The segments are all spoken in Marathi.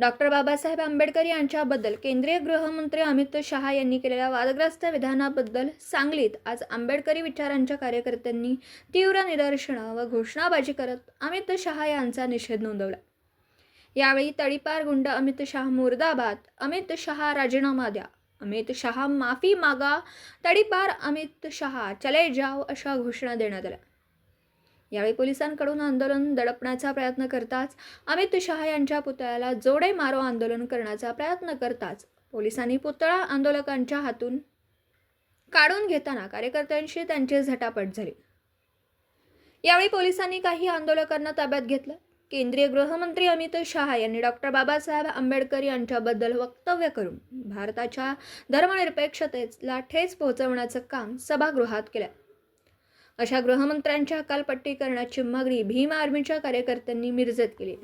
डॉक्टर बाबासाहेब आंबेडकर यांच्याबद्दल केंद्रीय गृहमंत्री अमित शहा यांनी केलेल्या वादग्रस्त विधानाबद्दल सांगलीत आज आंबेडकरी विचारांच्या कार्यकर्त्यांनी तीव्र निदर्शनं व घोषणाबाजी करत अमित शहा यांचा निषेध नोंदवला. यावेळी तळीपार गुंड अमित शहा मुर्दाबाद अमित शहा राजीनामा द्या अमित शहा माफी मागा तडीपार अमित शहा चले जाव अशा घोषणा देण्यात आल्या. यावेळी पोलिसांकडून आंदोलन दडपण्याचा प्रयत्न करताच अमित शहा यांच्या पुतळ्याला जोडे मारो आंदोलन करण्याचा प्रयत्न करताच पोलिसांनी पुतळा आंदोलकांच्या हातून काढून घेताना कार्यकर्त्यांशी त्यांची झटापट झाली. यावेळी पोलिसांनी काही आंदोलकांना ताब्यात घेतलं. केंद्रीय गृहमंत्री अमित शहा यांनी डॉक्टर बाबासाहेब आंबेडकर यांच्याबद्दल वक्तव्य करून भारताच्या धर्मनिरपेक्षतेला ठेच पोहोचवण्याचं काम सभागृहात केलं. अशा गृहमंत्र्यांच्या हकालपट्टी करण्याची मागणी भीम आर्मीच्या कार्यकर्त्यांनी मिरजेत केली.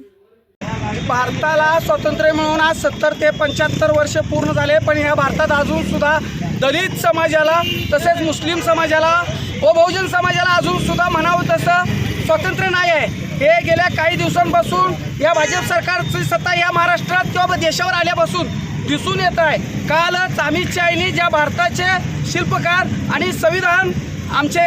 भारताला स्वातंत्र्य मिळून आज सत्तर ते पंच्याहत्तर वर्ष पूर्ण झाले पण ह्या भारतात अजून सुद्धा दलित समाजाला तसेच मुस्लिम समाजाला व बहुजन समाजाला अजून सुद्धा म्हणावं तसं स्वातंत्र्य नाही आहे. हे गेल्या काही दिवसांपासून या भाजप सरकारची सत्ता या महाराष्ट्रात किंवा देशावर आल्यापासून दिसून येत आहे. कालच अमित शहानी ज्या भारताचे शिल्पकार आणि संविधान आमचे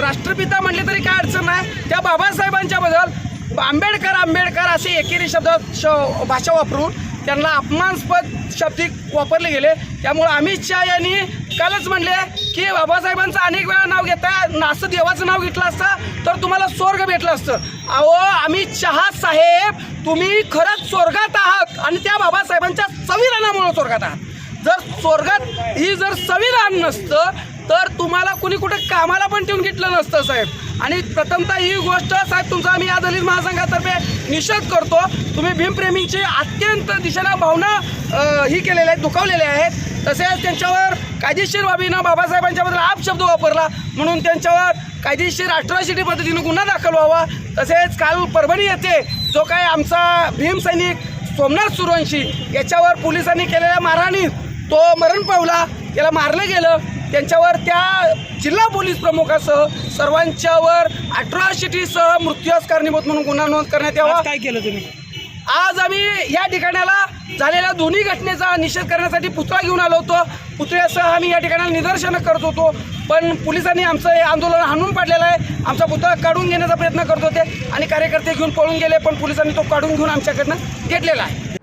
राष्ट्रपिता म्हणले तरी काय अडचण नाही. त्या बाबासाहेबांच्या बद्दल आंबेडकर आंबेडकर असे एकेरी शब्द श भाषा वापरून त्यांना अपमानस्पद शब्दिक वापरले गेले. त्यामुळं अमित शहा यांनी कालच म्हणले की बाबासाहेबांचं अनेक वेळा नाव घेता नासं देवाचं नाव घेतलं असतं तर तुम्हाला स्वर्ग भेटलं असतं. अहो अमित शहा साहेब तुम्ही खरंच स्वर्गात आहात आणि त्या बाबासाहेबांच्या संविधानामुळे स्वर्गात आहात. जर स्वर्गात ही जर संविधान नसतं तर तुम्हाला कुणी कुठे कामाला पण ठेवून घेतलं नसतं साहेब. आणि प्रथमतः ही गोष्ट साहेब तुमचा आम्ही या दलित महासंघातर्फे निषेध करतो. तुम्ही भीमप्रेमींची अत्यंत दिशेला भावना ही केलेल्या आहेत दुखावलेल्या आहेत. तसेच त्यांच्यावर कायदेशीर बाबीनं बाबासाहेबांच्याबद्दल आपशब्द वापरला. म्हणून त्यांच्यावर कायदेशीर अठराशिटी पद्धतीनं गुन्हा दाखल व्हावा. तसेच काल परभणी येथे जो काय आमचा भीम सैनिक सोमनाथ सुरवंशी याच्यावर पोलिसांनी केलेल्या मारहाणीत तो मरण पावला. त्याला मारलं गेलं. त्यांच्यावर त्या जिल्हा पोलीस प्रमुखासह सर्वांच्यावर अठराशिटीसह मृत्यूस कारणीभूत म्हणून गुन्हा नोंद करण्यात यावा. काय केलं तुम्ही? आज आम्ही या ठिकाणाला झालेल्या दोन्ही घटनेचा निषेध करण्यासाठी पुतळा घेऊन आलो होतो. पुतळ्यासह आम्ही या ठिकाणाला निदर्शनं करत होतो. पण पोलिसांनी आमचं हे आंदोलन हाणून पाडलेलं आहे. आमचा पुतळा काढून घेण्याचा प्रयत्न करत होते आणि कार्यकर्ते घेऊन पळून गेले पण पोलिसांनी तो काढून घेऊन आमच्याकडनं घेतलेला आहे.